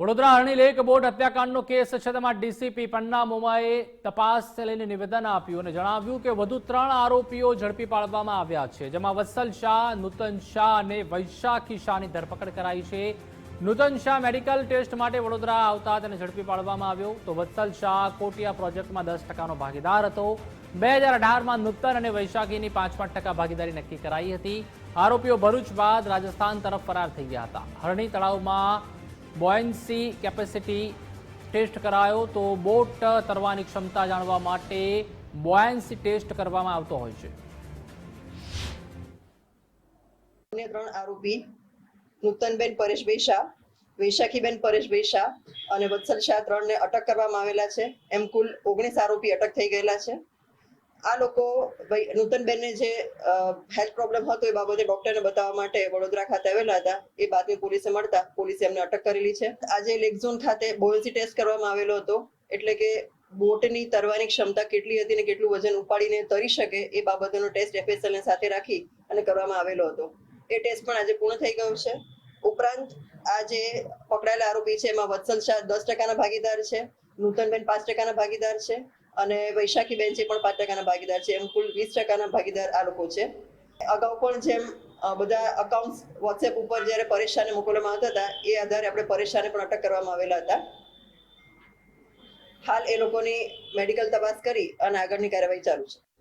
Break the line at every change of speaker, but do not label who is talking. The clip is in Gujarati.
વડોદરા અરણી એક બોટ હત્યાકાંડનો કેસ છે, તેમાં ડીસીપી પન્ના મોમાએ તપાસ લઈને નિવેદન આપ્યું અને જણાવ્યું કે વધુ ત્રણ આરોપીઓ ઝડપી પાડવામાં આવ્યા છે, જેમાં વત્સલ શાહ, નૂતન શાહ અને વૈશાખી શાહની ધરપકડ કરાઈ છે. નૂતન શાહ મેડિકલ ટેસ્ટ માટે વડોદરા આવતા તેને ઝડપી પાડવામાં આવ્યો તો વત્સલ શાહ કોટિયા પ્રોજેક્ટમાં દસ ટકાનો ભાગીદાર હતો. બે હજાર અઢારમાં નૂતન અને વૈશાખીની પાંચ પાંચ ટકા ભાગીદારી નક્કી કરાઈ હતી. આરોપીઓ ભરૂચ બાદ રાજસ્થાન તરફ ફરાર થઈ ગયા હતા. હરણી તળાવમાં બોયન્સી કેપેસિટી ટેસ્ટ કરાયો તો બોટ તરવાની ક્ષમતા જાણવા માટે બોયન્સી ટેસ્ટ કરવામાં આવતો હોય છે.
અન્ય ત્રણ આરોપી નૂતનબેન પરેશભાઈ શાહ વૈશાખીબેન પરેશભાઈ શાહ અને વત્સલ શાહ ત્રણને અટક કરવામાં આવેલા છે. એમ કુલ ઓગણીસ આરોપી અટક થઈ ગયેલા છે. આ લોકો, ભાઈ, નૂતનબેનને જે હેલ્થ પ્રોબ્લેમ હતો એ બાબતે ડોક્ટરને બતાવવા માટે વડોદરા ખાતે આવેલા હતા. એ બાતમી પોલીસે મળતા. પોલીસે એમને અટક કરેલી છે. આજે લેક ઝોન ખાતે બોયલસી ટેસ્ટ કરવામાં આવેલો હતો. એટલે કે બોટની તરવાની ક્ષમતા કેટલી હતી ને કેટલું વજન ઉપાડીને તરી શકે એ બાબતનો ટેસ્ટ એફએસએલ સાથે રાખી અને કરવામાં આવેલો હતો. એ ટેસ્ટ પણ આજે પૂર્ણ થઈ ગયો છે. ઉપરાંત આ જે પકડાયેલા આરોપી છે, એમાં વત્સલ શાહ દસ ટકાના ભાગીદાર છે, નૂતનબેન પાંચ ટકાના ભાગીદાર છે અને વૈશાખીબેન છે પણ પાંચ ટકાના ભાગીદાર છે. એમ કુલ વીસ ટકાના ભાગીદાર આ લોકો છે. અગાઉ પણ જેમ બધા અકાઉન્ટ વોટ્સએપ ઉપર જ્યારે પરેશાને મોકલવામાં આવતા હતા, એ આધારે આપણે પરેશાને પણ અટક કરવામાં આવેલા હતા. હાલ એ લોકોની મેડિકલ તપાસ કરી અને આગળની કાર્યવાહી ચાલુ છે.